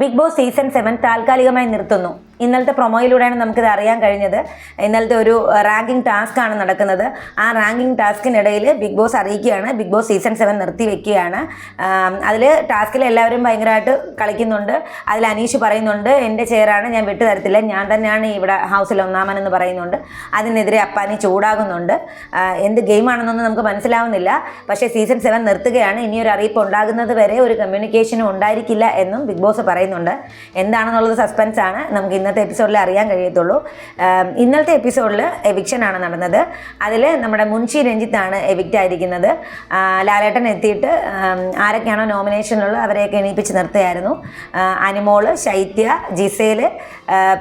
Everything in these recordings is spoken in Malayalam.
ബിഗ് ബോസ് സീസൺ സെവൻ താൽക്കാലികമായി നിർത്തുന്നു. ഇന്നലത്തെ പ്രൊമോയിലൂടെയാണ് നമുക്കിത് അറിയാൻ കഴിഞ്ഞത്. ഇന്നലത്തെ ഒരു റാങ്കിങ് ടാസ്ക് ആണ് നടക്കുന്നത്. ആ റാങ്കിങ് ടാസ്കിനിടയിൽ ബിഗ് ബോസ് അറിയിക്കുകയാണ്. ബിഗ് ബോസ് സീസൺ സെവൻ നിർത്തി വെക്കുകയാണ്. അതിൽ ടാസ്കിൽ എല്ലാവരും ഭയങ്കരമായിട്ട് കളിക്കുന്നുണ്ട്. അതിൽ അനീഷ് പറയുന്നുണ്ട് എന്റെ ചെയറാണ് ഞാൻ വിട്ടു തരത്തില്ല. ഞാൻ തന്നെയാണ് ഇവിടെ ഹൗസിൽ ഒന്നാമനെന്ന് പറയുന്നുണ്ട്. അതിനെതിരെ അപ്പാനി ചൂടാകുന്നുണ്ട്. എന്ത് ഗെയിമാണെന്നൊന്നും നമുക്ക് മനസ്സിലാവുന്നില്ല. പക്ഷേ സീസൺ സെവൻ നിർത്തുകയാണ്. ഇനിയൊരു അറിയിപ്പ് ഉണ്ടാകുന്നത് വരെ ഒരു കമ്മ്യൂണിക്കേഷനും ഉണ്ടായിരിക്കില്ല എന്നും ബിഗ് ബോസ് പറയുന്നുണ്ട്. എന്താണെന്നുള്ളത് സസ്പെൻസ് ആണ് നമുക്ക് ഇന്നത്തെ എപ്പിസോഡിൽ അറിയാൻ കഴിയത്തുള്ളൂ. ഇന്നലത്തെ എപ്പിസോഡിൽ എവിക്ഷൻ ആണ് നടന്നത്. അതിൽ നമ്മുടെ മുൻഷി രഞ്ജിത്താണ് എവിക്റ്റ് ആയിരിക്കുന്നത്. ലാലേട്ടൻ എത്തിയിട്ട് ആരൊക്കെയാണോ നോമിനേഷനിലുള്ളത് അവരെയൊക്കെ എണീപ്പിച്ച് നിർത്തുകയായിരുന്നു. അനുമോൾ ശൈത്യ ജിസേൽ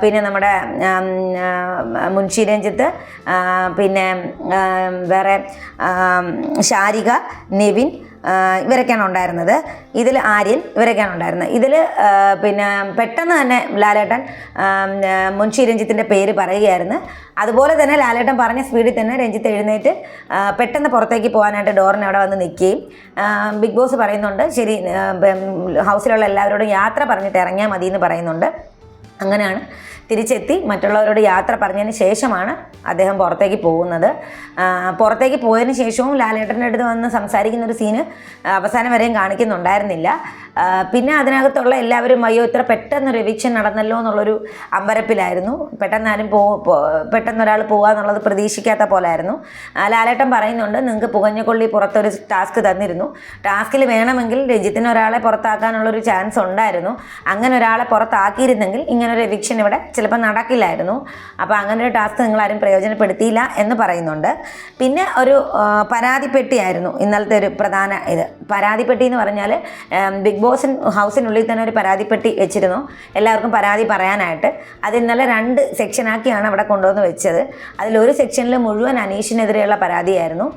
പിന്നെ നമ്മുടെ മുൻഷി രഞ്ജിത്ത് പിന്നെ വേറെ ശാരിക നിവിൻ ഇവരൊക്കെയാണ് ഉണ്ടായിരുന്നത്. ഇതിൽ ആര്യൻ ഇവരൊക്കെയാണ് ഉണ്ടായിരുന്നത്. ഇതിൽ പിന്നെ പെട്ടെന്ന് തന്നെ ലാലേട്ടൻ മുൻഷി രഞ്ജിത്തിന്റെ പേര് പറയുകയായിരുന്നു. അതുപോലെ തന്നെ ലാലേട്ടൻ പറഞ്ഞ സ്പീഡിൽ തന്നെ രഞ്ജിത്ത് എഴുന്നേറ്റ് പെട്ടെന്ന് പുറത്തേക്ക് പോകാനായിട്ട് ഡോറിന് അവിടെ വന്ന് നിൽക്കുകയും ബിഗ് ബോസ് പറയുന്നുണ്ട് ശരി ഹൗസിലുള്ള എല്ലാവരോടും യാത്ര പറഞ്ഞിട്ട് ഇറങ്ങിയാൽ മതി എന്ന് പറയുന്നുണ്ട്. അങ്ങനെയാണ്. തിരിച്ചെത്തി മറ്റുള്ളവരോട് യാത്ര പറഞ്ഞതിന് ശേഷമാണ് അദ്ദേഹം പുറത്തേക്ക് പോകുന്നത്. പുറത്തേക്ക് പോയതിന് ശേഷവും ലാലേട്ടന്റെ അടുത്ത് വന്ന് സംസാരിക്കുന്ന ഒരു സീന് അവസാനം വരെയും കാണിക്കുന്നുണ്ടായിരുന്നില്ല. പിന്നെ അതിനകത്തുള്ള എല്ലാവരും അയ്യോ ഇത്ര പെട്ടെന്ന് ഒരു എവിക്ഷൻ നടന്നല്ലോ എന്നുള്ളൊരു അമ്പരപ്പിലായിരുന്നു. പെട്ടെന്നാലും പോ പെട്ടെന്നൊരാൾ പോകാന്നുള്ളത് പ്രതീക്ഷിക്കാത്ത പോലായിരുന്നു. ലാലേട്ടൻ പറയുന്നുണ്ട് നിങ്ങൾക്ക് പുകഞ്ഞക്കൊള്ളി പുറത്തൊരു ടാസ്ക് തന്നിരുന്നു. ടാസ്കിൽ വേണമെങ്കിൽ രജിത്തിന് ഒരാളെ പുറത്താക്കാനുള്ളൊരു ചാൻസ് ഉണ്ടായിരുന്നു. അങ്ങനെ ഒരാളെ പുറത്താക്കിയിരുന്നെങ്കിൽ ഇങ്ങനൊരു എവിക്ഷൻ ഇവിടെ ചിലപ്പോൾ നടക്കില്ലായിരുന്നു. അപ്പോൾ അങ്ങനെ ഒരു ടാസ്ക് നിങ്ങൾ ആരും പ്രയോജനപ്പെടുത്തിയില്ല എന്ന് പറയുന്നുണ്ട്. പിന്നെ ഒരു പരാതിപ്പെട്ടിയായിരുന്നു ഇന്നലത്തെ ഒരു പ്രധാന ഇത്. പരാതിപ്പെട്ടി എന്ന് പറഞ്ഞാൽ ബിഗ് ബോസിൻ ഹൗസിനുള്ളിൽ തന്നെ ഒരു പരാതിപ്പെട്ടി വെച്ചിരുന്നു. എല്ലാവർക്കും പരാതി പറയാനായിട്ട്. അത് ഇന്നലെ രണ്ട് സെക്ഷനാക്കിയാണ് അവിടെ കൊണ്ടുവന്ന് വെച്ചത്. അതിലൊരു സെക്ഷനിൽ മുഴുവൻ അനീഷിനെതിരെയുള്ള പരാതിയായിരുന്നു.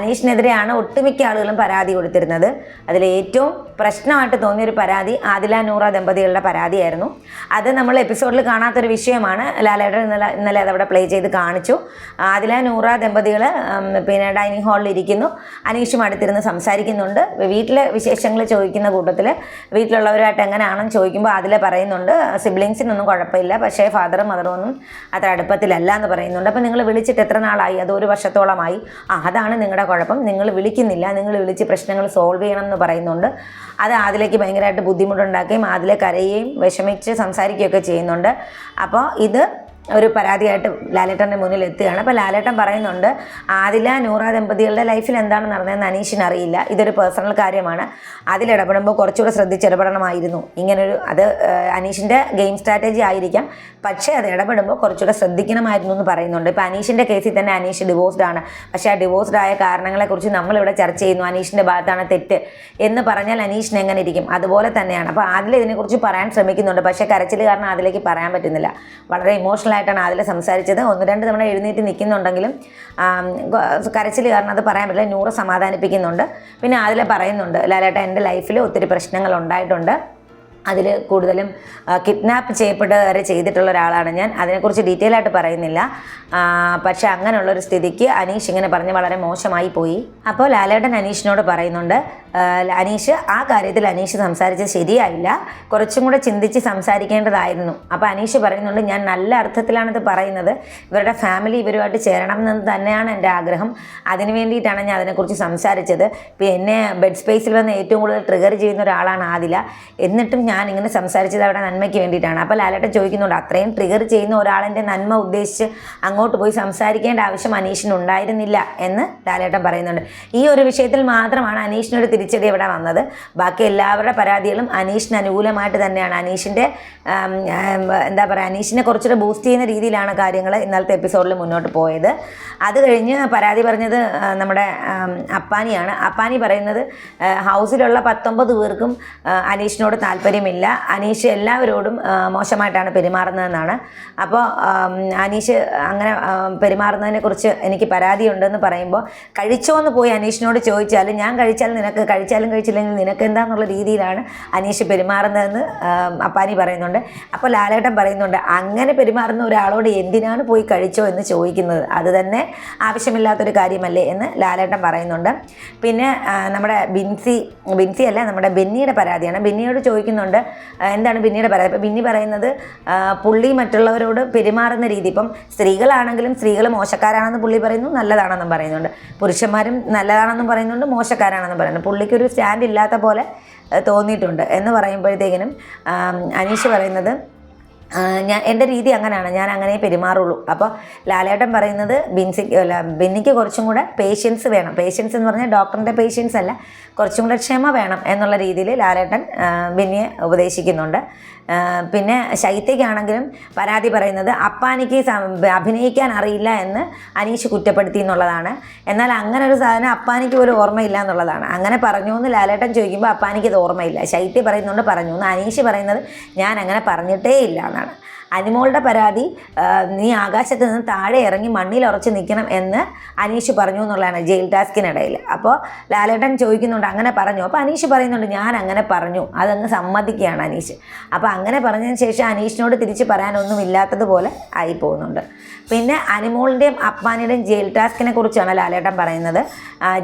അനീഷിനെതിരെയാണ് ഒട്ടുമിക്ക ആളുകളും പരാതി കൊടുത്തിരുന്നത്. അതിൽ ഏറ്റവും പ്രശ്നമായിട്ട് തോന്നിയൊരു പരാതി ആദില നൂറ ദമ്പതികളുടെ പരാതിയായിരുന്നു. അത് നമ്മൾ എപ്പിസോഡിൽ കാണാത്തൊരു വിഷയമാണ്. ലാലേട്ടൻ ഇന്നലെ ഇന്നലെ അതവിടെ പ്ലേ ചെയ്ത് കാണിച്ചു. ആദില നൂറ ദമ്പതികൾ പിന്നെ ഡൈനിങ് ഹാളിൽ ഇരിക്കുന്നു. അനീഷും അടുത്തിരുന്ന് സംസാരിക്കുന്നുണ്ട്. വീട്ടിലെ വിശേഷങ്ങൾ ചോദിക്കുന്ന കൂട്ടത്തിൽ വീട്ടിലുള്ളവരുമായിട്ട് എങ്ങനെയാണെന്ന് ചോദിക്കുമ്പോൾ അതിൽ പറയുന്നുണ്ട് സിബ്ലിങ്സിനൊന്നും കുഴപ്പമില്ല പക്ഷേ ഫാദറും മദറും ഒന്നും അത്ര അടുപ്പത്തിലല്ല എന്ന് പറയുന്നുണ്ട്. അപ്പോൾ നിങ്ങൾ വിളിച്ചിട്ട് എത്ര നാളായി? അത് ഒരു വർഷത്തോളമായി. ആ അതാണ് നിങ്ങളുടെ കുഴപ്പം. നിങ്ങൾ വിളിക്കുന്നില്ല നിങ്ങൾ വിളിച്ച് പ്രശ്നങ്ങൾ സോൾവ് ചെയ്യണം എന്ന് പറയുന്നുണ്ട്. അത് അതിലേക്ക് ഭയങ്കരമായിട്ട് ബുദ്ധിമുട്ടുണ്ടാക്കുകയും അതിലെ കരയുകയും വിഷമിച്ച് സംസാരിക്കുകയൊക്കെ ചെയ്യുന്നുണ്ട്. അപ്പോൾ ഇത് ഒരു പരാതിയായിട്ട് ലാലേട്ടന്റെ മുന്നിൽ എത്തുകയാണ്. അപ്പോൾ ലാലേട്ടൻ പറയുന്നുണ്ട് ആദില നൂറ ദമ്പതികളുടെ ലൈഫിൽ എന്താണ് നടന്നതെന്ന് അനീഷിന് അറിയില്ല. ഇതൊരു പേഴ്സണൽ കാര്യമാണ്. അതിലിടപെടുമ്പോൾ കുറച്ചുകൂടെ ശ്രദ്ധിച്ചിടപെടണമായിരുന്നു ഇങ്ങനൊരു അത് അനീഷിന്റെ ഗെയിം സ്ട്രാറ്റജി ആയിരിക്കാം. പക്ഷേ അത് ഇടപെടുമ്പോൾ കുറച്ചുകൂടെ ശ്രദ്ധിക്കണമായിരുന്നു എന്ന് പറയുന്നുണ്ട്. ഇപ്പോൾ അനീഷിന്റെ കേസിൽ തന്നെ അനീഷ് ഡിവോഴ്സ്ഡ് ആണ്. പക്ഷേ ആ ഡിവോഴ്സ്ഡ് ആയ കാരണങ്ങളെക്കുറിച്ച് നമ്മളിവിടെ ചർച്ച ചെയ്യുന്നു. അനീഷിന്റെ ഭാഗത്താണ് തെറ്റ് എന്ന് പറഞ്ഞാൽ അനീഷിന് എങ്ങനെ ഇരിക്കും? അതുപോലെ തന്നെയാണ്. അപ്പോൾ ആദില ഇതിനെക്കുറിച്ച് പറയാൻ ശ്രമിക്കുന്നുണ്ട്. പക്ഷേ കരച്ചിൽ കാരണം അതിലേക്ക് പറയാൻ പറ്റുന്നില്ല. വളരെ ഇമോഷണൽ ആയിട്ടാണ് അതിൽ സംസാരിച്ചത്. ഒന്ന് രണ്ട് തവണ എഴുന്നേറ്റ് നിൽക്കുന്നുണ്ടെങ്കിലും കരച്ചിൽ കാരണം അത് പറയാൻ പറ്റില്ല. നൂറ് സമാധാനിപ്പിക്കുന്നുണ്ട്. പിന്നെ അതിൽ പറയുന്നുണ്ട് ലാലേട്ട എന്റെ ലൈഫിൽ ഒത്തിരി പ്രശ്നങ്ങൾ ഉണ്ടായിട്ടുണ്ട്. അതിൽ കൂടുതലും കിഡ്നാപ്പ് ചെയ്യപ്പെട്ടവരെ ചെയ്തിട്ടുള്ള ഒരാളാണ് ഞാൻ. അതിനെക്കുറിച്ച് ഡീറ്റെയിൽ ആയിട്ട് പറയുന്നില്ല. പക്ഷെ അങ്ങനെയുള്ളൊരു സ്ഥിതിക്ക് അനീഷ് ഇങ്ങനെ പറഞ്ഞ് വളരെ മോശമായി പോയി. അപ്പോൾ ലാലേട്ടൻ അനീഷിനോട് പറയുന്നുണ്ട് അനീഷ് ആ കാര്യത്തിൽ അനീഷ് സംസാരിച്ചത് ശരിയായില്ല. കുറച്ചും കൂടെ ചിന്തിച്ച് സംസാരിക്കേണ്ടതായിരുന്നു. അപ്പോൾ അനീഷ് പറയുന്നുണ്ട് ഞാൻ നല്ല അർത്ഥത്തിലാണിത് പറയുന്നത്. ഇവരുടെ ഫാമിലി ഇവരുമായിട്ട് ചേരണം എന്ന് തന്നെയാണ് എന്റെ ആഗ്രഹം. അതിന് വേണ്ടിയിട്ടാണ് ഞാൻ അതിനെക്കുറിച്ച് സംസാരിച്ചത്. ഇപ്പോൾ എന്നെ ബെഡ് സ്പേസിൽ വന്ന് ഏറ്റവും കൂടുതൽ ട്രിഗർ ചെയ്യുന്ന ഒരാളാണ് ആദില. എന്നിട്ടും ഞാൻ ഇങ്ങനെ സംസാരിച്ചത് അവിടെ നന്മയ്ക്ക് വേണ്ടിയിട്ടാണ്. അപ്പോൾ ലാലേട്ടൻ ചോദിക്കുന്നുണ്ട് അത്രയും ട്രിഗർ ചെയ്യുന്ന ഒരാളിന്റെ നന്മ ഉദ്ദേശിച്ച് അങ്ങോട്ട് പോയി സംസാരിക്കേണ്ട ആവശ്യം അനീഷിന് ഉണ്ടായിരുന്നില്ല? എന്ന് ലാലേട്ടൻ പറയുന്നുണ്ട്. ഈ ഒരു വിഷയത്തിൽ മാത്രമാണ് അനീഷിനൊരു തിരിച്ചടി ഇവിടെ വന്നത്. ബാക്കി എല്ലാവരുടെ പരാതികളും അനീഷിന് അനുകൂലമായിട്ട് തന്നെയാണ്. അനീഷിന്റെ എന്താ പറയുക അനീഷിനെ കുറച്ചുകൂടെ ബൂസ്റ്റ് ചെയ്യുന്ന രീതിയിലാണ് കാര്യങ്ങൾ ഇന്നലത്തെ എപ്പിസോഡിൽ മുന്നോട്ട് പോയത്. അത് കഴിഞ്ഞ് പരാതി പറഞ്ഞത് നമ്മുടെ അപ്പാനിയാണ്. അപ്പാനി പറയുന്നത് ഹൗസിലുള്ള പത്തൊമ്പത് പേർക്കും അനീഷിനോട് അനീഷിനോട് താല്പര്യമില്ല അനീഷ് എല്ലാവരോടും മോശമായിട്ടാണ് പെരുമാറുന്നതെന്നാണ്. അപ്പോൾ അനീഷ് അങ്ങനെ പെരുമാറുന്നതിനെക്കുറിച്ച് പെരുമാറുന്നതിനെ കുറിച്ച് എനിക്ക് പരാതിയുണ്ടെന്ന് പറയുമ്പോൾ കഴിച്ചോന്ന് പോയി അനീഷിനോട് ചോദിച്ചാൽ ഞാൻ കഴിച്ചാൽ നിനക്ക് കഴിച്ചാലും കഴിച്ചില്ലെങ്കിൽ നിനക്ക് എന്താന്നുള്ള രീതിയിലാണ് അനീഷ് പെരുമാറുന്നതെന്ന് അപ്പാനി പറയുന്നുണ്ട്. അപ്പോൾ ലാലേട്ടൻ പറയുന്നുണ്ട് അങ്ങനെ പെരുമാറുന്ന ഒരാളോട് എന്തിനാണ് പോയി കഴിച്ചോ എന്ന് ചോദിക്കുന്നത്? അത് തന്നെ ആവശ്യമില്ലാത്തൊരു കാര്യമല്ലേ? എന്ന് ലാലേട്ടൻ പറയുന്നുണ്ട്. പിന്നെ നമ്മുടെ ബിൻസി ബിൻസി അല്ല നമ്മുടെ ബെന്നിയുടെ പരാതിയാണ്. ബെന്നിയോട് ചോദിക്കുന്നുണ്ട് പറയുന്നുണ്ട്. എന്താണ് പിന്നീട് പറയുന്നത് ഇപ്പം ബിന്നി പറയുന്നത് പുള്ളി മറ്റുള്ളവരോട് പെരുമാറുന്ന രീതി. ഇപ്പം സ്ത്രീകളാണെങ്കിലും സ്ത്രീകൾ മോശക്കാരാണെന്ന് പുള്ളി പറയുന്നു നല്ലതാണെന്നും പറയുന്നുണ്ട്. പുരുഷന്മാരും നല്ലതാണെന്നും പറയുന്നുണ്ട് മോശക്കാരാണെന്നും പറയുന്നുണ്ട്. പുള്ളിക്കൊരു സ്റ്റാൻഡ് ഇല്ലാത്ത പോലെ തോന്നിയിട്ടുണ്ട്. എന്ന് പറയുമ്പോഴത്തേക്കിനും അനീഷ് പറയുന്നത് ഞാൻ എന്റെ രീതി അങ്ങനെയാണ് ഞാൻ അങ്ങനെ പെരുമാറുള്ളൂ. അപ്പോൾ ലാലേട്ടൻ പറയുന്നത് ബിൻസി അല്ല ബിന്നിക്ക് കുറച്ചും കൂടെ പേഷ്യൻസ് വേണം. പേഷ്യൻസ് എന്ന് പറഞ്ഞാൽ ഡോക്ടറിന്റെ പേഷ്യൻസ് അല്ല. കുറച്ചും കൂടെ ക്ഷമ വേണം എന്നുള്ള രീതിയിൽ ലാലേട്ടൻ ബിന്നിയെ ഉപദേശിക്കുന്നുണ്ട്. പിന്നെ ശൈത്യയ്ക്കാണെങ്കിലും പരാതി പറയുന്നത് അപ്പാനിക്ക് അഭിനയിക്കാൻ അറിയില്ല എന്ന് അനീഷ് കുറ്റപ്പെടുത്തി എന്നുള്ളതാണ്. എന്നാൽ അങ്ങനെ ഒരു സാധനം അപ്പാനിക്ക് ഒരു ഓർമ്മയില്ല എന്നുള്ളതാണ്. അങ്ങനെ പറഞ്ഞു എന്ന് ലാലേട്ടൻ ചോദിക്കുമ്പോൾ അപ്പാനിക്ക് ഇത് ഓർമ്മയില്ല. ശൈത്യ പറയുന്നുണ്ട് പറഞ്ഞു എന്ന് അനീഷ് പറയുന്നത് ഞാൻ അങ്ങനെ പറഞ്ഞിട്ടേ ഇല്ല എന്നാണ് അനിമോളുടെ പരാതി നീ ആകാശത്ത് നിന്ന് താഴെ ഇറങ്ങി മണ്ണിൽ ഉറച്ച് നിൽക്കണം എന്ന് അനീഷ് പറഞ്ഞു എന്നുള്ളതാണ് ജയിൽ ടാസ്കിനിടയിൽ. അപ്പോൾ ലാലേട്ടൻ ചോദിക്കുന്നുണ്ട് അങ്ങനെ പറഞ്ഞു. അപ്പോൾ അനീഷ് പറയുന്നുണ്ട് ഞാൻ അങ്ങനെ പറഞ്ഞു. അതങ്ങ് സമ്മതിക്കുകയാണ് അനീഷ്. അപ്പോൾ അങ്ങനെ പറഞ്ഞതിന് ശേഷം അനീഷിനോട് തിരിച്ച് പറയാനൊന്നും ഇല്ലാത്തതുപോലെ ആയി പോകുന്നുണ്ട് പിന്നെ അനിമോളിന്റെയും അപ്പാനിയുടെയും ജയിൽ ടാസ്കിനെ കുറിച്ചാണ് ലാലേട്ടൻ പറയുന്നത്.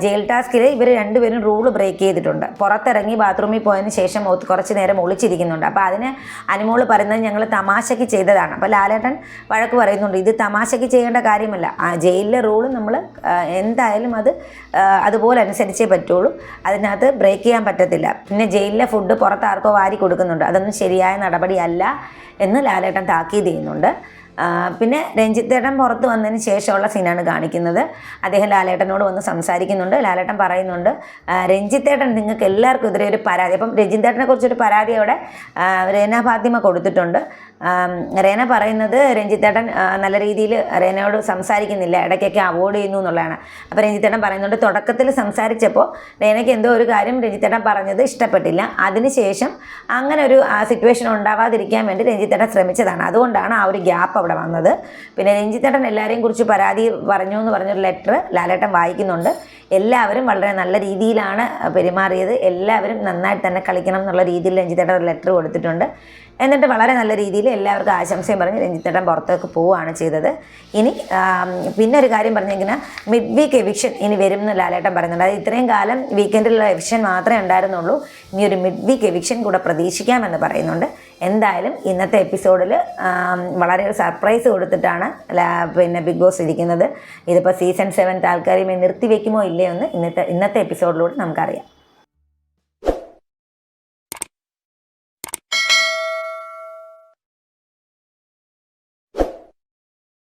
ജയിൽ ടാസ്കിൽ ഇവർ രണ്ടുപേരും റൂൾ ബ്രേക്ക് ചെയ്തിട്ടുണ്ട്. പുറത്തിറങ്ങി ബാത്റൂമിൽ പോയതിന് ശേഷം കുറച്ച് നേരം ഒളിച്ചിരിക്കുന്നുണ്ട്. അപ്പോൾ അതിന് അനിമോൾ പറയുന്നത് ഞങ്ങൾ തമാശയ്ക്ക് ചെയ്തതാണ്. അപ്പോൾ ലാലേട്ടൻ വഴക്ക് പറയുന്നുണ്ട് ഇത് തമാശയ്ക്ക് ചെയ്യേണ്ട കാര്യമല്ല. ആ ജയിലിലെ റൂൾ നമ്മൾ എന്തായാലും അത് അതുപോലെ അനുസരിച്ചേ പറ്റുള്ളൂ. അതിനകത്ത് ബ്രേക്ക് ചെയ്യാൻ പറ്റത്തില്ല. പിന്നെ ജയിലിലെ ഫുഡ് പുറത്ത് ആർക്കോ വാരി കൊടുക്കുന്നുണ്ട്. അതൊന്നും ശരിയായ നടപടിയല്ല എന്ന് ലാലേട്ടൻ താക്കീത് ചെയ്യുന്നുണ്ട്. പിന്നെ രഞ്ജിത്തേട്ടൻ പുറത്ത് വന്നതിന് ശേഷമുള്ള സീനാണ് കാണിക്കുന്നത്. അദ്ദേഹം ലാലേട്ടനോട് വന്ന് സംസാരിക്കുന്നുണ്ട് ലാലേട്ടൻ പറയുന്നുണ്ട് രഞ്ജിത്തേട്ടൻ നിങ്ങൾക്ക് എല്ലാവർക്കും എതിരെ ഒരു പരാതി അപ്പം രഞ്ജിത്തേട്ടനെ കുറിച്ചൊരു പരാതി അവിടെ രേന ഫാത്തിമ കൊടുത്തിട്ടുണ്ട്. റേന പറയുന്നത് രഞ്ജിത്തേട്ടൻ നല്ല രീതിയിൽ രേനയോട് സംസാരിക്കുന്നില്ല ഇടയ്ക്കൊക്കെ അവോയ്ഡ് ചെയ്യുന്നു എന്നുള്ളതാണ്. അപ്പോൾ രഞ്ജിത്തേട്ടൻ പറയുന്നുണ്ട് തുടക്കത്തിൽ സംസാരിച്ചപ്പോൾ രേനയ്ക്ക് എന്തോ ഒരു കാര്യം രഞ്ജിത്തേട്ടൻ പറഞ്ഞത് ഇഷ്ടപ്പെട്ടില്ല. അതിനുശേഷം അങ്ങനെ ഒരു സിറ്റുവേഷൻ ഉണ്ടാവാതിരിക്കാൻ വേണ്ടി രഞ്ജിത്തേട്ടൻ ശ്രമിച്ചതാണ്. അതുകൊണ്ടാണ് ആ ഒരു ഗ്യാപ്പ് അവിടെ വന്നത്. പിന്നെ രഞ്ജിത്തേട്ടൻ എല്ലാവരെയും കുറിച്ച് പരാതി പറഞ്ഞു എന്ന് പറഞ്ഞൊരു ലെറ്റർ ലാലേട്ടൻ വായിക്കുന്നുണ്ട്. എല്ലാവരും വളരെ നല്ല രീതിയിലാണ് പെരുമാറിയത്. എല്ലാവരും നന്നായിട്ട് തന്നെ കളിക്കണം എന്നുള്ള രീതിയിൽ രഞ്ജിത്തേട്ടൻ ഒരു ലെറ്റർ കൊടുത്തിട്ടുണ്ട്. എന്നിട്ട് വളരെ നല്ല രീതിയിൽ എല്ലാവർക്കും ആശംസയും പറഞ്ഞ് രഞ്ജിത്തേട്ടൻ പുറത്തേക്ക് പോവുകയാണ് ചെയ്തത്. ഇനി പിന്നെ ഒരു കാര്യം പറഞ്ഞിങ്ങനെ മിഡ് വീക്ക് എവിക്ഷൻ ഇനി വരും എന്ന് ലാലേട്ടൻ പറയുന്നുണ്ട്. അതായത് ഇത്രയും കാലം വീക്കെൻഡിലുള്ള എവിഷൻ മാത്രമേ ഉണ്ടായിരുന്നുള്ളൂ. ഇനി ഒരു മിഡ് വീക്ക് എവിക്ഷൻ കൂടെ പ്രതീക്ഷിക്കാമെന്ന് പറയുന്നുണ്ട്. എന്തായാലും ഇന്നത്തെ എപ്പിസോഡിൽ വളരെ ഒരു സർപ്രൈസ് കൊടുത്തിട്ടാണ് പിന്നെ ബിഗ് ബോസ് ഇരിക്കുന്നത്. ഇതിപ്പോൾ സീസൺ സെവൻ താൽക്കാലികമായി നിർത്തിവെക്കുമോ ഇല്ലയോ എന്ന് ഇന്നത്തെ ഇന്നത്തെ എപ്പിസോഡിലൂടെ നമുക്കറിയാം.